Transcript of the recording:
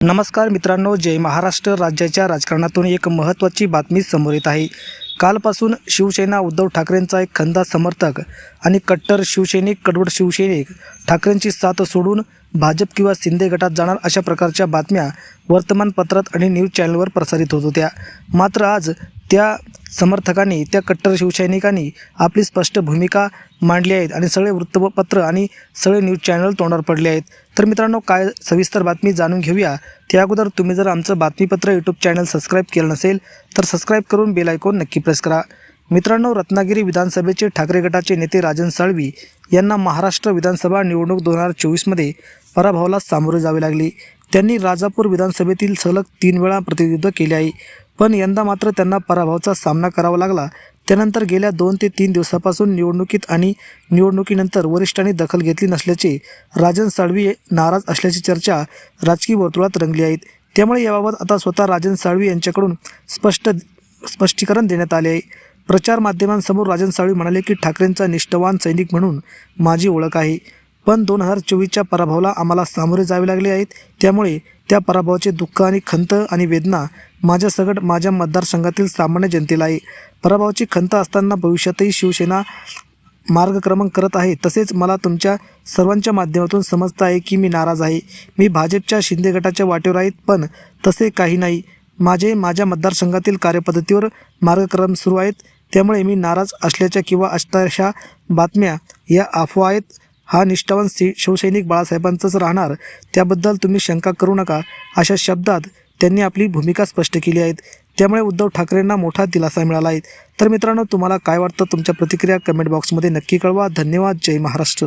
नमस्कार मित्रांनो जय महाराष्ट्र. राज्याच्या राजकारणातून एक महत्त्वाची बातमी समोर येत आहे. कालपासून शिवसेना उद्धव ठाकरेंचा एक खंदा समर्थक आणि कट्टर शिवसैनिक कडवड शिवसैनिक ठाकरेंची साथ सोडून भाजप किंवा शिंदे गटात जाणार अशा प्रकारच्या बातम्या वर्तमानपत्रात आणि न्यूज चॅनलवर प्रसारित होत होत्या. मात्र आज त्या समर्थकांनी त्या कट्टर शिवसैनिकांनी आपली स्पष्ट भूमिका मांडली आहेत आणि सगळे वृत्तपत्र आणि सगळे न्यूज चॅनल तोंडावर पडले आहेत. तर मित्रांनो काय सविस्तर बातमी जाणून घेऊया. त्या अगोदर तुम्ही जर आमचं बातमीपत्र यूट्यूब चॅनल सबस्क्राईब केलं नसेल तर सबस्क्राईब करून बेल आयकॉन नक्की प्रेस करा. मित्रांनो रत्नागिरी विधानसभेचे ठाकरे गटाचे नेते राजन साळवी यांना महाराष्ट्र विधानसभा निवडणूक दोन हजार चोवीसमध्ये पराभवाला सामोरे जावे लागले. त्यांनी राजापूर विधानसभेतील सलग तीन वेळा प्रतिनिधित्व केले आहे. पण यंदा मात्र त्यांना पराभवाचा सामना करावा लागला. त्यानंतर गेल्या दोन ते तीन दिवसापासून निवडणुकीत आणि निवडणुकीनंतर वरिष्ठांनी दखल घेतली नसल्याचे राजन साळवी नाराज असल्याची चर्चा राजकीय वर्तुळात रंगली आहेत त्यामुळे याबाबत आता स्वतः राजन साळवी यांच्याकडून स्पष्ट स्पष्टीकरण देण्यात आले आहे. प्रचार माध्यमांसमोर राजन साळवी म्हणाले की ठाकरेंचा निष्ठावान सैनिक म्हणून माझी ओळख आहे. पण दोन हजार चोवीसच्या पराभवाला आम्हाला सामोरे जावे लागले आहेत. त्यामुळे त्या पराभवाचे दुःख आणि खंत आणि वेदना माझ्या सगट माझ्या मतदारसंघातील सामान्य जनतेला आहे. पराभवाची खंत असताना भविष्यातही शिवसेना मार्गक्रमण करत आहे. तसेच मला तुमच्या सर्वांच्या माध्यमातून समजतं आहे की मी नाराज आहे. मी भाजपच्या शिंदे गटाच्या वाटेवर आहेत पण तसे काही नाही. माझे माझ्या मतदारसंघातील कार्यपद्धतीवर मार्गक्रम सुरू आहेत. त्यामुळे मी नाराज असल्याच्या किंवा अष्टाशा बातम्या या अफवा आहेत. हा निष्ठावान शि शिवसैनिक बाळासाहेबांचंच राहणार त्याबद्दल तुम्ही शंका करू नका अशा शब्दात त्यांनी आपली भूमिका स्पष्ट केली आहेत. त्यामुळे उद्धव ठाकरेंना मोठा दिलासा मिळाला आहे. तर मित्रांनो तुम्हाला काय वाटतं? तुमच्या प्रतिक्रिया कमेंट बॉक्समध्ये नक्की कळवा. धन्यवाद. जय महाराष्ट्र.